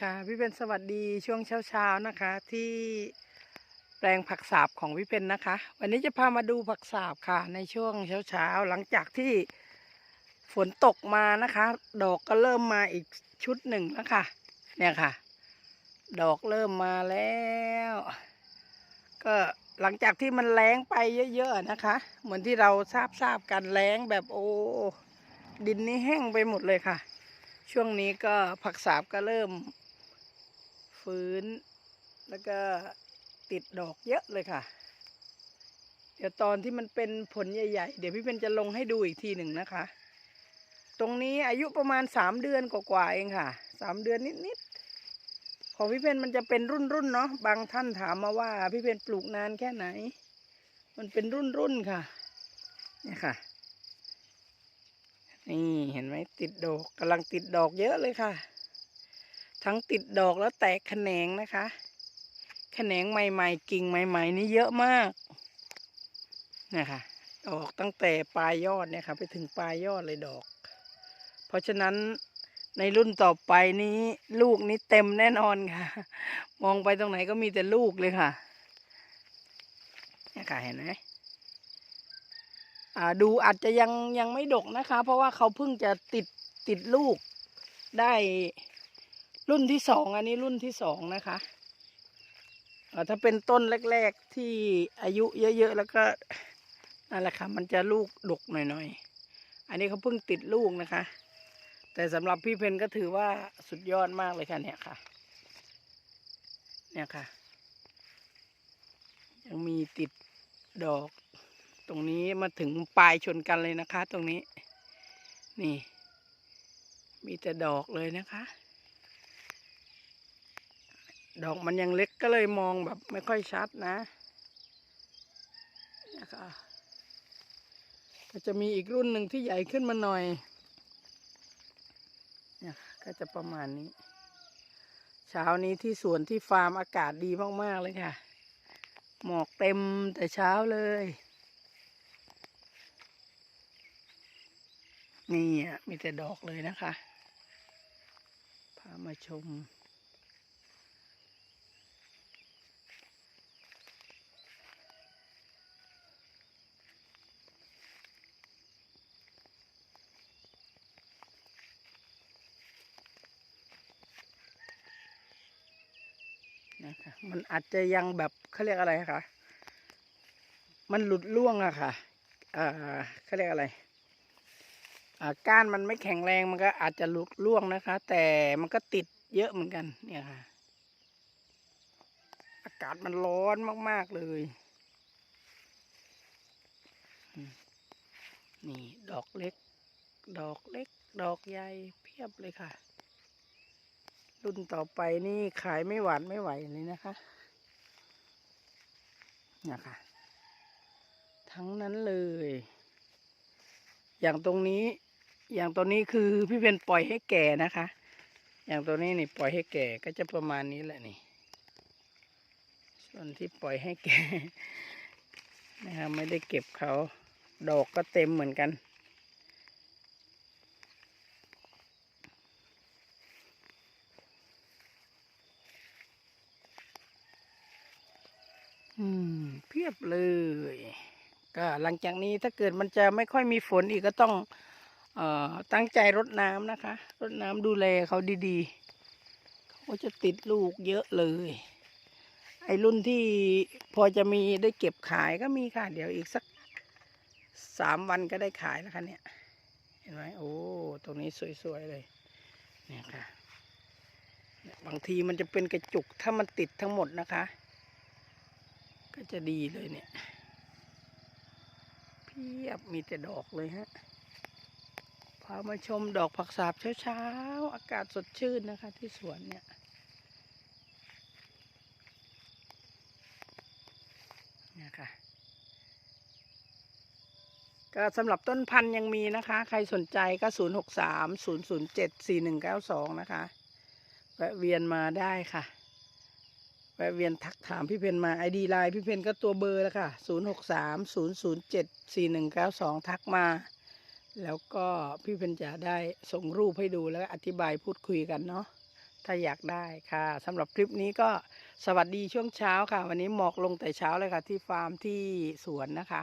ค่ะพี่เพนสวัสดีช่วงเช้าๆนะคะ ที่แปลงผักสาบของพี่เพนนะคะ วันนี้จะพามาดูผักสาบค่ะ ในช่วงเช้าๆหลังจากที่ฝนตกมานะคะ ดอกก็เริ่มมาอีกชุดหนึ่งแล้วค่ะ เนี่ยค่ะ ดอกเริ่มมาแล้ว ก็หลังจากที่มันแล้งไปเยอะๆนะคะ เหมือนที่เราทราบทราบๆกันแล้งแบบโอ้ดินนี่แห้งไปหมดเลยค่ะ ช่วงนี้ก็ผักสาบก็เริ่ม ฟื้น แล้วก็ติดดอกเยอะเลยค่ะ เดี๋ยวตอนที่มันเป็นผลใหญ่ ๆ เดี๋ยวพี่เป็นจะลงให้ดูอีกทีหนึ่งนะคะ ตรงนี้อายุประมาณสามเดือนกว่าๆเองค่ะสามเดือนนิดๆของพี่เพนมันจะเป็นรุ่นๆเนาะบางท่านถามมาว่า พี่เพนปลูกนานแค่ไหน มันเป็นรุ่นๆค่ะเนี่ยค่ะนี่เห็นไหมติดดอกกำลังติดดอกเยอะเลยค่ะ ทั้งติดดอกแล้วแตกแขนงนะคะแขนงใหม่ๆ กิ่งใหม่ ๆ นี่เยอะมากนี่ยค่ะดอกตั้งแต่ปลายยอดเนี่ยค่ะ ไปถึงปลายยอดเลยดอก เพราะฉะนั้นในรุ่นต่อไปนี้ลูกนี้เต็มแน่นอนค่ะ มองไปตรงไหนก็มีแต่ลูกเลยค่ะเนี่ยค่ะเห็นไหมอ่าดูอาจจะยังยังไม่ดกนะคะ เพราะว่าเขาเพิ่งจะติดติดลูกได้ รุ่นที่สองอันนี้รุ่นที่สองนะคะถ้าเป็นต้นแรก ๆที่อายุเยอะๆแล้วก็นั่นแหละค่ะมันจะลูกดกหน่อยๆ อันนี้เขาเพิ่งติดลูกนะคะ แต่สำหรับพี่เพนก็ถือว่าสุดยอดมากเลยค่ะเนี่ยค่ะ เนี่ยค่ะ ยังมีติดดอก ตรงนี้มาถึงปลายชนกันเลยนะคะ ตรงนี้ นี่ มีแต่ดอกเลยนะคะ ดอกมันยังเล็กก็เลยมองแบบไม่ค่อยชัดนะนะคะก็จะมีอีกรุ่นหนึ่งที่ใหญ่ขึ้นมาหน่อยเนี่ยค่ะก็จะประมาณนี้ เช้านี้ที่สวนที่ฟาร์มอากาศดีมากๆเลยค่ะ หมอกเต็มแต่เช้าเลย นี่อะมีแต่ดอกเลยนะคะ พามาชม นะคะมันอาจจะยังแบบเขาเรียกอะไรคะมันหลุดล่วงอะค่ะอ่าเขาเรียกอะไรอ่าก้านมันไม่แข็งแรงมันก็อาจจะหลุดร่วงนะคะ แต่มันก็ติดเยอะเหมือนกันเนี่ยค่ะ อากาศมันร้อนมาก ๆ เลย นี่ดอกเล็ก ดอกเล็ก ดอกใหญ่เพียบเลยค่ะ รุ่นต่อไปนี่ขายไม่หวานไม่ไหวเลยนะคะเนี่ยค่ะ ทั้งนั้นเลย อย่างตรงนี้ อย่างตัวนี้คือพี่เพนปล่อยให้แก่นะคะ อย่างตัวนี้นี่ปล่อยให้แก่ก็จะประมาณนี้แหละนี่ ส่วนที่ปล่อยให้แก่นะครับไม่ได้เก็บเขา ดอกก็เต็มเหมือนกัน อืม เพียบเลย ก็หลังจากนี้ถ้าเกิดมันจะไม่ค่อยมีฝนอีกก็ต้อง เอ่อ ตั้งใจรดน้ำนะคะ รดน้ำดูแลเขาดีๆเขาจะติดลูกเยอะเลย ไอรุ่นที่พอจะมีได้เก็บขายก็มีค่ะ เดี๋ยวอีกสักสามวันก็ได้ขายแล้วค่ะเนี่ย เห็นไหมโอ้ ตรงนี้สวยๆเลย เนี่ยค่ะ บางทีมันจะเป็นกระจุกถ้ามันติดทั้งหมดนะคะ ก็จะดีเลยเนี่ยเพียบมีแต่ดอกเลยฮะพามาชมดอกผักสาบเช้าๆ อากาศสดชื่นนะคะที่สวนเนี่ยนี่ค่ะก็สำหรับต้นพันธุ์ยังมีนะคะ ใครสนใจก็ 0 6 3 0 0 7 4 1 9 2 นะคะ แวะเวียนมาได้ค่ะ แวะเวียนทักถามพี่เพนมาไอดีไลน์พี่เพนก็ตัวเบอร์แล้วค่ะ 0 6 3 0 0 7 4 1 9 2 ทักมา แล้วก็พี่เพนจะได้ส่งรูปให้ดูแล้วก็อธิบายพูดคุยกันเนาะถ้าอยากได้ค่ะสำหรับคลิปนี้ก็สวัสดีช่วงเช้าค่ะ วันนี้หมอกลงแต่เช้าเลยค่ะ ที่ฟาร์มที่สวนนะคะ